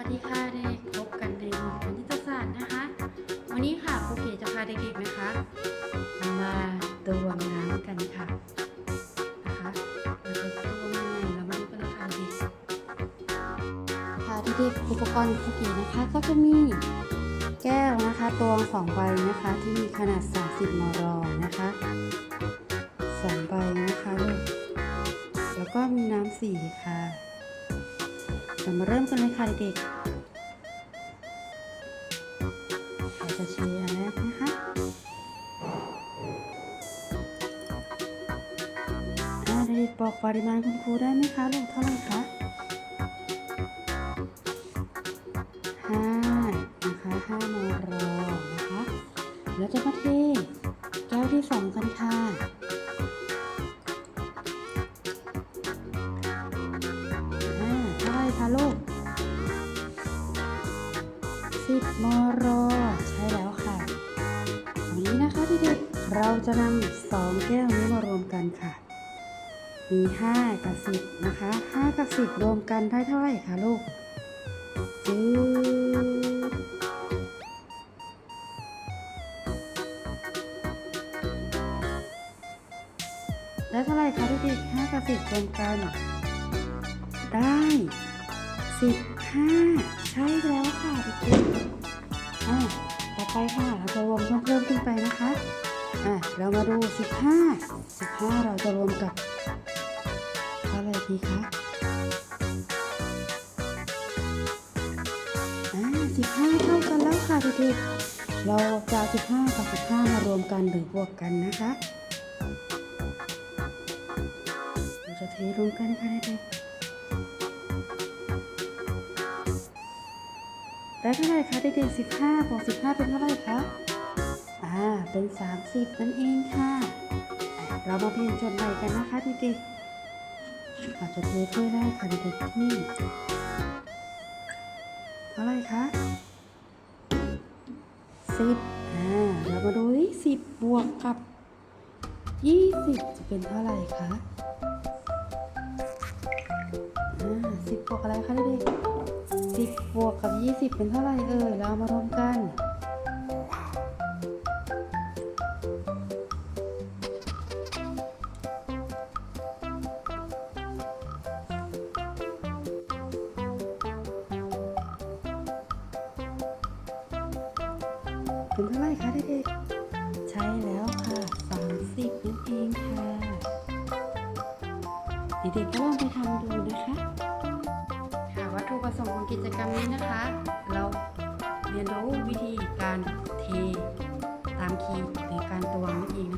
วัสดีค่ะเด็กพบกันในหมวดคณิตศาสตร์นะคะ วันนี้ค่ะครูเก๋จะพาเด็กๆนะคะ มาตวงน้ำกันค่ะนะคะเราจะตวงยังไงเรามาดูกันเลยค่ะเด็กค่ะเด็กๆอุปกรณ์ครูเก๋นะคะก็จะมีแก้วนะคะตวงสองใบนะคะที่มีขนาด 30มลนะคะสองใบนะคะลูกแล้วก็มีน้ำสีค่ะ เรามาเริ่มกันเลยค่ะเด็กๆเราจะเชียร์แล้วนะคะอ่าเด็กๆบอกปริมาณคุณครูได้ไหมคะลูกเท่าไหร่คะห้านะคะห้ามรอนะคะ แล้วจะมาเทแก้วที่สองกันค่ะ 10มรใช่แล้วค่ะ วันนี้นะคะเด็กๆเราจะนำสองแก้วนี้มารวมกันค่ะ มี 5 กับ 10 นะคะ 5 กับ 10 รวมกันได้เท่าไหร่คะลูกจืดได้เท่าไหร่คะเด็กๆ5กับ 10 รวมกัน ได้ สิบห้าใช่แล้วค่ะเด็กๆอะต่อไปค่ะเราจะรวมเพิ่มเพิ่มขึ้นไปนะคะอะเรามาดูสิบห้าสิบห้าเราจะรวมกับอะไรดีคะอ่าสิบห้าเท่ากันแล้วค่ะเด็กๆเราจะสิบห้ากับสิบห้ามารวมกันหรือบวกกันนะคะ เราจะเทรวมกันค่ะเด็กๆ ได้เท่าไหร่คะเด็กๆสิบห้าบวกสิบห้าเป็นเท่าไหร่คะ อ่า เป็นสามสิบนั่นเองค่ะ เรามาเปลี่ยนโจทย์ใหม่กันนะคะเด็กๆอาจจะเทถ้วยได้ค่ะเด็กๆที่เท่าไหร่คะสิบอ่า เรามาดูที่สิบบวกกับยี่สิบจะเป็นเท่าไหร่คะ อ่าสิบบวกอะไรคะเด็กๆ สิบบวกกับยี่สิบเป็นเท่าไหร่เอ่ย เรามารวมกัน เป็นเท่าไหร่คะเด็กๆ ใช่แล้วค่ะสามสิบนั่นเองค่ะ เด็กๆก็ลองไปทำดูนะคะ ถุประสงค์ของกิจกรรมนี้นะคะ เราเรียนรู้วิธีการเทตามคีย์หรือการตวงนั่นเองนะคะเด็กๆแต่เราจะ